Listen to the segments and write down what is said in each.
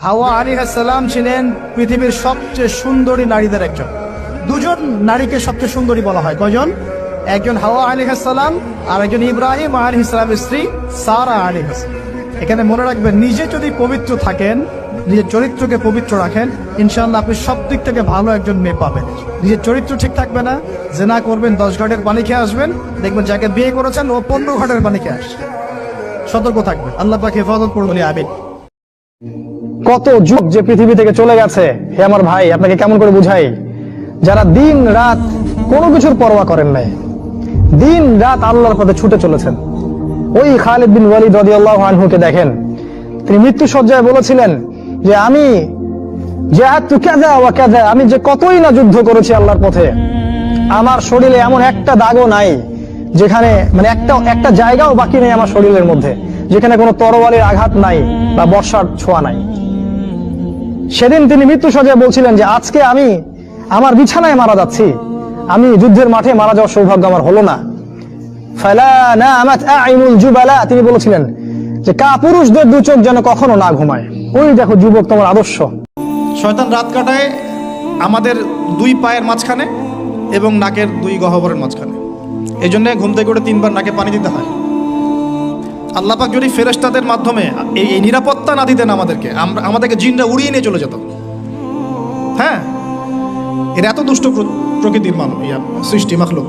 হাওয়া আলী সালাম ছিলেন পৃথিবীর সবচেয়ে সুন্দরী নারীদের একজন। দুজন নারীকে সবচেয়ে সুন্দরী বলা হয়। কয়জন? একজন হাওয়া আলী আর একজন ইব্রাহিম আলী ইসলামের স্ত্রী সারা আলী এখানে মনে রাখবেন, নিজে যদি পবিত্র থাকেন, নিজের চরিত্রকে পবিত্র রাখেন ইনশাল্লাহ আপনি সব দিক থেকে ভালো একজন মেয়ে পাবেন। নিজের চরিত্র ঠিক থাকবে না যে না করবেন, দশ ঘাটের পানি খেয়ে আসবেন, দেখবেন যাকে বিয়ে করেছেন, ও পনেরো ঘাটের পানি খেয়ে আসছে। সতর্ক থাকবেন। আল্লাহ পাকে হেফাজত করুন। বলি আমিন। কত যুগ যে পৃথিবী থেকে চলে গেছে? হে আমার ভাই, আপনাকে কেমন করে বুঝাই? যারা দিন রাত কোনো কিছুর পরোয়া করেন নাই, দিন রাত আল্লাহর পথে ছুটে চলেছেন। ওই খালিদ বিন ওয়ালিদ রাদিয়াল্লাহু আনহুকে দেখেন। তিনি মৃত্যু সজ্জায় বলেছিলেন যে আমি আমি যে কতই না যুদ্ধ করেছি আল্লাহর পথে, আমার শরীরে এমন একটা দাগও নাই যেখানে মানে একটা একটা জায়গাও বাকি নেই আমার শরীরের মধ্যে, যেখানে কোনো তরোয়ালের আঘাত নাই বা বর্ষার ছোঁয়া নাই। সেদিন তিনি মৃত্যু সজ্জায় বলছিলেন যে, আজকে আমি আমার বিছানায় মারা যাচ্ছি। আমি যুদ্ধের মাঠে মারা যাওয়ার সৌভাগ্য আমার হলো না। তিনি বলেছিলেন যে কা পুরুষদের দু চোখ যেন কখনো না ঘুমায়। ওই দেখো যুবক তোমার আদর্শ। শয়তান রাত কাটায় আমাদের দুই পায়ের মাঝখানে এবং নাকের দুই গহ্বরের মাঝখানে। এই জন্য ঘুম থেকে তিনবার নাকে পানি দিতে হয়। আল্লাপাক যদি ফেরেশতাদের মাধ্যমে এই নিরাপত্তা না দিতেন আমাদেরকে, আমরা আমাদেরকে জিনরা উড়িয়ে নিয়ে চলে যেত। হ্যাঁ? এর এত দুষ্ট প্রকৃতির মানব ইয়া, সৃষ্টি, মাখলুক।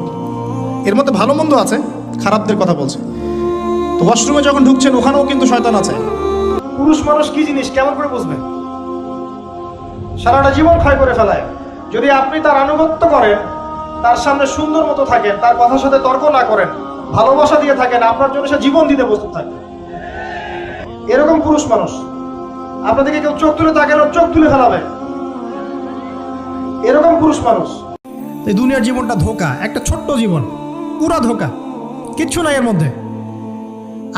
এর মধ্যে ভালো মন্দ আছে, খারাপদের কথা বলছে। তো ওয়াশরুমে যখন ঢুকছেন, ওখানেও কিন্তু শয়তান আছে। পুরুষ মানুষ কি জিনিস, কেমন করে বুঝবেন সারাটা জীবন ক্ষয় করে ফেলায়। যদি আপনি তার আনুগত্য করেন, তার সামনে সুন্দর মতো থাকেন, তার কথার সাথে তর্ক না করেন ভালোবাসা দিয়ে থাকেন, আপনার জন্য সে জীবন দিতে প্রস্তুত থাকে। এরকম পুরুষ মানুষ, আপনাদেরকে কেউ চোখ তুলে তাকালো চোখ তুলে ফেলাবে। এরকম পুরুষ মানুষ। এই দুনিয়ার জীবনটা ধোকা, একটা ছোট্ট জীবন, পুরা ধোকা, কিচ্ছু নাই এর মধ্যে।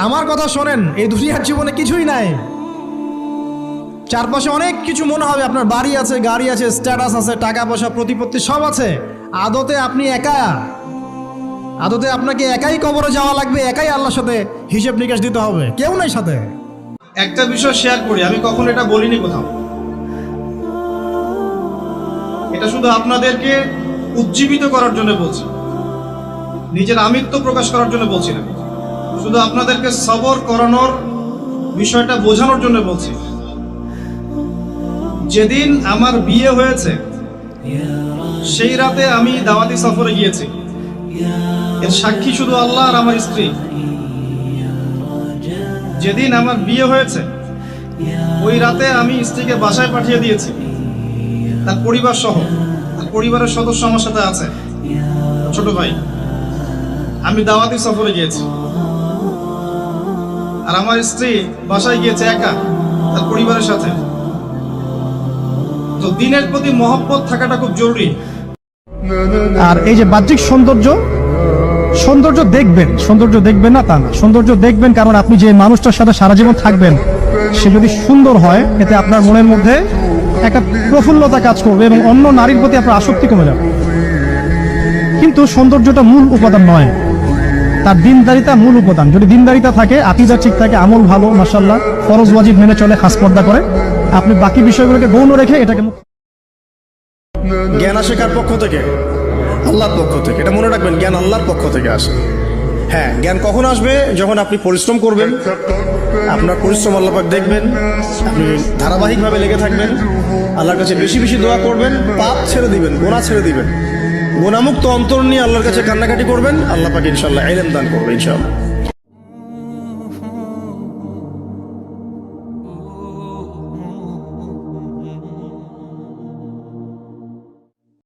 আমার কথা শোনেন, এই দুনিয়ার জীবনে কিছুই নাই। চারপাশে অনেক কিছু মনে হবে, আপনার বাড়ি আছে, গাড়ি আছে স্ট্যাটাস আছে, টাকা পয়সা, প্রতিপত্তি সব আছে। আদতে আপনি একা। আদতে আপনাকে একাই কবরে যাওয়া লাগবে, একাই আল্লাহর সাথে হিসেব নিকাশ দিতে হবে। কেউ নাই সাথে। একটা বিষয় শেয়ার করি, আমি কখনো এটা বলিনি কোথাও। এটা শুধু আপনাদেরকে উজ্জীবিত করার জন্য বলছি। নিজের আমিত্ব প্রকাশ করার জন্য বলছি না। শুধু আপনাদেরকে সবর করানোর বিষয়টা বোঝানোর জন্য বলছি। যেদিন আমার বিয়ে হয়েছে, সেই রাতে আমি দাওয়াতি সফরে গিয়েছি। এর সাক্ষী শুধু আল্লাহ আর আমার স্ত্রী। যেদিন আমার বিয়ে হয়েছে, ওই রাতে আমি স্ত্রীকে বাসায় পাঠিয়ে দিয়েছি। তার পরিবার সহ, তার পরিবারের সদস্য আমার সাথে আছে। ছোট ভাই, আমি দাওয়াতি সফরে গিয়েছি। আর আমার স্ত্রী বাসায় গিয়েছে একা, তার পরিবারের সাথে। তো দিনের প্রতি মহব্বত থাকাটা খুব জরুরি। আর এই যে বাহ্যিক সৌন্দর্য সৌন্দর্য দেখবেন সৌন্দর্য দেখবেন না তা না। সৌন্দর্য দেখবেন কারণ আপনি যে মানুষটার সাথে সারা জীবন থাকবেন, সে যদি সুন্দর হয়, এতে আপনার মনের মধ্যে একটা প্রফুল্লতা কাজ করবে এবং অন্য নারীর প্রতি আপনার আসক্তি কমে যাবে। কিন্তু সৌন্দর্যটা মূল উপাদান নয়। তার দিনদারিতা মূল উপাদান। যদি দিনদারিতা থাকে আকিদা ঠিক থাকে, আমল ভালো মাসাল্লাহ ফরজ ওয়াজিব মেনে চলে, খাস পর্দা করে, আপনি বাকি বিষয়গুলোকে গৌণ রেখে এটাকে জ্ঞান আসে কার পক্ষ থেকে? আল্লাহর পক্ষ থেকে। এটা মনে রাখবেন, জ্ঞান আল্লাহর পক্ষ থেকে আসে। হ্যাঁ জ্ঞান কখন আসবে? যখন আপনি পরিশ্রম করবেন, আপনার পরিশ্রম আল্লাপাক দেখবেন, আপনি ধারাবাহিকভাবে লেগে থাকবেন, আল্লাহর কাছে বেশি বেশি দোয়া করবেন, পাপ ছেড়ে দিবেন গোনা ছেড়ে দিবেন। গোনামুক্ত অন্তর নিয়ে আল্লাহর কাছে কান্নাকাটি করবেন, আল্লাহ পাক ইনশাল্লাহ এলেম দান করবে ইনশাল্লাহ